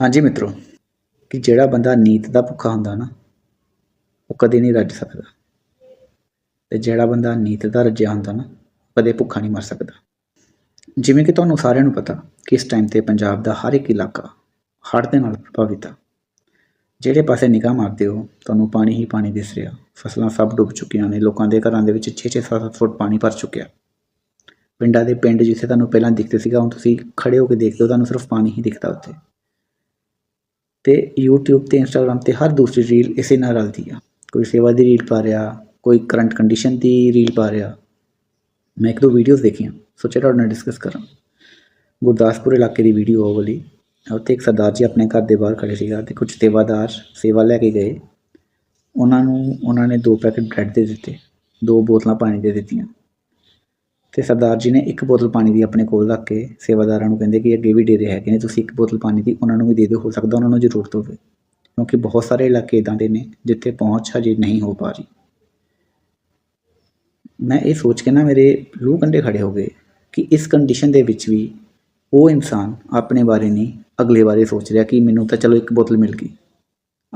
ਹਾਂਜੀ ਮਿੱਤਰੋ, ਕਿ ਜਿਹੜਾ ਬੰਦਾ ਨੀਤ ਦਾ ਭੁੱਖਾ ਹੁੰਦਾ ਨਾ, ਉਹ ਕਦੇ ਨਹੀਂ ਰੱਜ ਸਕਦਾ। ਤੇ ਜਿਹੜਾ ਬੰਦਾ ਨੀਤ ਦਾ ਰੱਜਿਆ ਹੁੰਦਾ ਨਾ ਕਦੇ ਭੁੱਖਾ ਨਹੀਂ ਮਰ ਸਕਦਾ। ਜਿਵੇਂ ਕਿ ਤੁਹਾਨੂੰ ਸਾਰਿਆਂ ਨੂੰ ਪਤਾ ਕਿ ਇਸ ਟਾਈਮ ਤੇ ਪੰਜਾਬ ਦਾ ਹਰ ਇੱਕ ਇਲਾਕਾ ਹੜ੍ਹ ਦੇ ਨਾਲ ਪ੍ਰਭਾਵਿਤ ਆ। ਜਿਹੜੇ ਪਾਸੇ ਨਿਗਾਹ ਮਾਰਦੇ ਹੋ, ਤੁਹਾਨੂੰ ਪਾਣੀ ਹੀ ਪਾਣੀ ਦਿਸ ਰਿਹਾ। ਫਸਲਾਂ ਸਭ ਡੁੱਬ ਚੁੱਕੀਆਂ ਨੇ, ਲੋਕਾਂ ਦੇ ਘਰਾਂ ਦੇ ਵਿੱਚ 6-6 7 ਫੁੱਟ ਪਾਣੀ ਭਰ ਚੁੱਕਿਆ। ਪਿੰਡਾਂ ਦੇ ਪਿੰਡ ਜਿੱਥੇ ਤੁਹਾਨੂੰ ਪਹਿਲਾਂ ਦਿਖਦੇ ਸੀਗਾ, ਹੁਣ ਤੁਸੀਂ ਖੜੇ ਹੋ ਕੇ ਦੇਖਦੇ ਹੋ, ਤੁਹਾਨੂੰ ਸਿਰਫ ਪਾਣੀ ਹੀ ਦਿਖਦਾ ਉੱਥੇ। ਤੇ YouTube ਤੇ Instagram ਤੇ ਹਰ ਦੂਸਰੀ ਰੀਲ ਇਸੇ ਨਾਲ ਰਲਦੀ ਆ। ਕੋਈ ਸੇਵਾ ਦੀ ਰੀਲ ਪਾ ਰਿਹਾ, ਕੋਈ ਕਰੰਟ ਕੰਡੀਸ਼ਨ ਦੀ ਰੀਲ ਪਾ ਰਿਹਾ। ਮੈਂ ਇੱਕ ਦੋ ਵੀਡੀਓਜ਼ ਦੇਖੀਆਂ, ਸੋਚਿਆ ਤੁਹਾਡੇ ਨਾਲ ਡਿਸਕਸ ਕਰਾਂ। ਗੁਰਦਾਸਪੁਰ ਇਲਾਕੇ ਦੀ ਵੀਡੀਓ ਉਹ ਵਾਲੀ। ਉੱਥੇ ਇੱਕ ਸਰਦਾਰ ਜੀ ਆਪਣੇ ਘਰ ਦੇ ਬਾਹਰ ਖੜੇ ਸੀਗਾ ਤੇ ਕੁਝ ਸੇਵਾਦਾਰ ਸੇਵਾ ਲੈ ਕੇ ਗਏ। ਉਹਨਾਂ ਨੂੰ, ਉਹਨਾਂ ਨੇ ਦੋ ਪੈਕੇਟ ਬ੍ਰੈਡ ਦੇ ਦਿੱਤੇ, ਦੋ ਬੋਤਲਾਂ ਪਾਣੀ ਦੇ ਦਿੱਤੀਆਂ। ਤੇ ਸਰਦਾਰ ਜੀ ਨੇ ਇੱਕ ਬੋਤਲ ਪਾਣੀ ਦੀ ਆਪਣੇ ਕੋਲ ਰੱਖ ਕੇ ਸੇਵਾਦਾਰਾਂ ਨੂੰ ਕਹਿੰਦੇ ਕਿ ਅੱਗੇ ਵੀ ਡੇਰੇ ਹੈਗੇ ਨੇ, ਤੁਸੀਂ ਇੱਕ ਬੋਤਲ ਪਾਣੀ ਦੀ ਉਹਨਾਂ ਨੂੰ ਵੀ ਦੇ ਦਿਓ, ਹੋ ਸਕਦਾ ਉਹਨਾਂ ਨੂੰ ਜ਼ਰੂਰਤ ਹੋਵੇ। ਕਿਉਂਕਿ ਬਹੁਤ ਸਾਰੇ ਇਲਾਕੇ ਇਦਾਂ ਦੇ ਨੇ ਜਿੱਥੇ ਪਹੁੰਚ ਹਜੇ ਨਹੀਂ ਹੋ ਪਾ ਰਹੀ। ਮੈਂ ਇਹ ਸੋਚ ਕੇ ਨਾ ਮੇਰੇ ਲੂਹ ਕੰਡੇ ਖੜੇ ਹੋ ਗਏ ਕਿ ਇਸ ਕੰਡੀਸ਼ਨ ਦੇ ਵਿੱਚ ਵੀ ਉਹ ਇਨਸਾਨ ਆਪਣੇ ਬਾਰੇ ਨਹੀਂ, ਅਗਲੇ ਬਾਰੇ ਸੋਚ ਰਿਹਾ ਕਿ ਮੈਨੂੰ ਤਾਂ ਚਲੋ ਇੱਕ ਬੋਤਲ ਮਿਲ ਗਈ।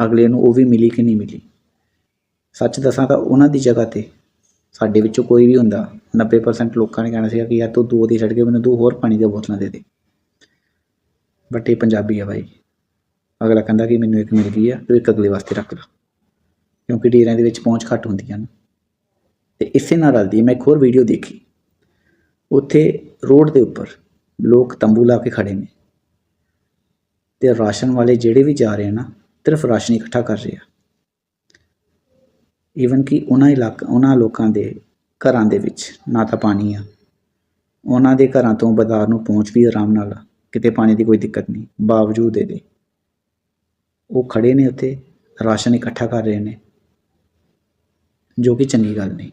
ਅਗਲੇ ਨੂੰ ਉਹ ਵੀ ਮਿਲੀ ਕਿ ਨਹੀਂ ਮਿਲੀ। ਸੱਚ ਦੱਸਾਂ ਤਾਂ ਉਹਨਾਂ ਦੀ ਜਗ੍ਹਾ ਤੇ ਸਾਡੇ ਵਿੱਚੋਂ ਕੋਈ ਵੀ ਹੁੰਦਾ 90% ਲੋਕਾਂ ਨੇ ਕਹਿਣਾ ਸੀਗਾ ਕਿ ਯਾਰ ਤੂੰ ਦੋ ਦੇ ਛੱਡ ਕੇ ਮੈਨੂੰ ਦੋ ਹੋਰ ਪਾਣੀ ਦੀਆਂ ਬੋਤਲਾਂ ਦੇ ਦੇ। ਬਟ ਇਹ ਪੰਜਾਬੀ ਆ ਬਾਈ। ਅਗਲਾ ਕਹਿੰਦਾ ਕਿ ਮੈਨੂੰ ਇੱਕ ਮਿਲ ਗਈ ਆ, ਤੂੰ ਇੱਕ ਅਗਲੇ ਵਾਸਤੇ ਰੱਖ ਲੈ। ਕਿਉਂਕਿ ਡੇਰਿਆਂ ਦੇ ਵਿੱਚ ਪਹੁੰਚ ਘੱਟ ਹੁੰਦੀਆਂ ਨੇ। ਤੇ ਇਸੇ ਨਾਲ ਰਲਦੀ ਮੈਂ ਇੱਕ ਹੋਰ ਵੀਡੀਓ ਦੇਖੀ। ਉੱਥੇ ਰੋਡ ਦੇ ਉੱਪਰ ਲੋਕ ਤੰਬੂ ਲਾ ਕੇ ਖੜੇ ਨੇ। ਤੇ ਰਾਸ਼ਨ ਵਾਲੇ ਜਿਹੜੇ ਵੀ ਜਾ ਰਹੇ ਆ ਨਾ, ਸਿਰਫ ਰਾਸ਼ਨ ਇਕੱਠਾ ਕਰ ਰਹੇ ਆ। ਈਵਨ ਕਿ ਉਹਨਾਂ ਇਲਾਕਾ ਉਹਨਾਂ ਲੋਕਾਂ ਦੇ ਘਰਾਂ ਦੇ ਵਿੱਚ ਨਾ ਤਾਂ ਪਾਣੀ ਆ। ਉਹਨਾਂ ਦੇ ਘਰਾਂ ਤੋਂ ਬਾਜ਼ਾਰ ਨੂੰ ਪਹੁੰਚ ਵੀ ਆਰਾਮ ਨਾਲ ਆ, ਕਿਤੇ ਪਾਣੀ ਦੀ ਕੋਈ ਦਿੱਕਤ ਨਹੀਂ। ਬਾਵਜੂਦ ਇਹਦੇ ਉਹ ਖੜੇ ਨੇ ਉੱਥੇ ਰਾਸ਼ਨ ਇਕੱਠਾ ਕਰ ਰਹੇ ਨੇ ਜੋ ਕਿ ਚੰਗੀ ਗੱਲ ਨਹੀਂ।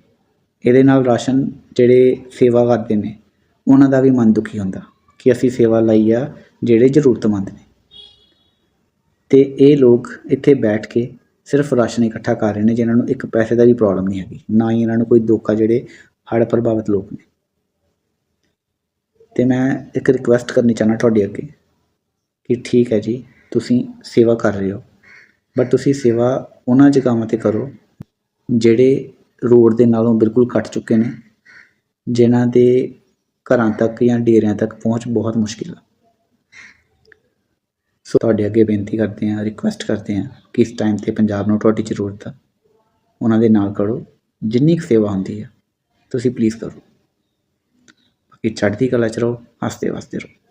ਇਹਦੇ ਨਾਲ ਰਾਸ਼ਨ ਜਿਹੜੇ ਸੇਵਾ ਕਰਦੇ ਨੇ ਉਹਨਾਂ ਦਾ ਵੀ ਮਨ ਦੁਖੀ ਹੁੰਦਾ ਕਿ ਅਸੀਂ ਸੇਵਾ ਲਈ ਆ ਜਿਹੜੇ ਜ਼ਰੂਰਤਮੰਦ ਨੇ। ਤੇ ਇਹ ਲੋਕ ਇੱਥੇ ਬੈਠ ਕੇ ਸਿਰਫ ਰਾਸ਼ਨ ਇਕੱਠਾ ਕਰ ਰਹੇ ਨੇ, ਜਿਨ੍ਹਾਂ ਨੂੰ ਇੱਕ ਪੈਸੇ ਦਾ ਵੀ ਪ੍ਰੋਬਲਮ ਨਹੀਂ ਹੈਗੀ। ਨਾ ਹੀ ਇਹਨਾਂ ਨੂੰ ਕੋਈ ਦੁੱਖ ਆ ਜਿਹੜੇ ਹੜ੍ਹ ਪ੍ਰਭਾਵਿਤ ਲੋਕ ਨੇ। ਤੇ ਮੈਂ ਇੱਕ ਰਿਕੁਐਸਟ ਕਰਨੀ ਚਾਹਨਾ ਤੁਹਾਡੇ ਅੱਗੇ ਕਿ ਠੀਕ ਹੈ ਜੀ, ਤੁਸੀਂ ਸੇਵਾ ਕਰ ਰਹੇ ਹੋ ਬਟ ਤੁਸੀਂ ਸੇਵਾ ਉਹਨਾਂ ਜਗ੍ਹਾਵਾਂ ਤੇ ਕਰੋ, ਜਿਹੜੇ ਰੋਡ ਦੇ ਨਾਲੋਂ ਬਿਲਕੁਲ ਕੱਟ ਚੁੱਕੇ ਨੇ, ਜਿਨ੍ਹਾਂ ਦੇ ਘਰਾਂ ਤੱਕ ਜਾਂ ਡੇਰਿਆਂ ਤੱਕ ਪਹੁੰਚ ਬਹੁਤ ਮੁਸ਼ਕਿਲ ਆ। ਸੋ ਤੁਹਾਡੇ ਅੱਗੇ ਬੇਨਤੀ ਕਰਦੇ ਹਾਂ ਰਿਕੁਐਸਟ ਕਰਦੇ ਹਾਂ ਕਿ ਇਸ ਟਾਈਮ ਤੇ ਪੰਜਾਬ ਨੂੰ ਤੁਹਾਡੀ ਜ਼ਰੂਰਤ ਆ। ਉਹਨਾਂ ਦੇ ਨਾਲ ਕਰੋ, ਜਿੰਨੀ ਕੁ ਸੇਵਾ ਹੁੰਦੀ ਆ, ਤੁਸੀਂ ਪਲੀਜ਼ ਕਰੋ। ਬਾਕੀ ਚੜ੍ਹਦੀ ਕਲਾ ਚ ਰਹੋ, ਹੱਸਦੇ ਵਸਦੇ ਰਹੋ।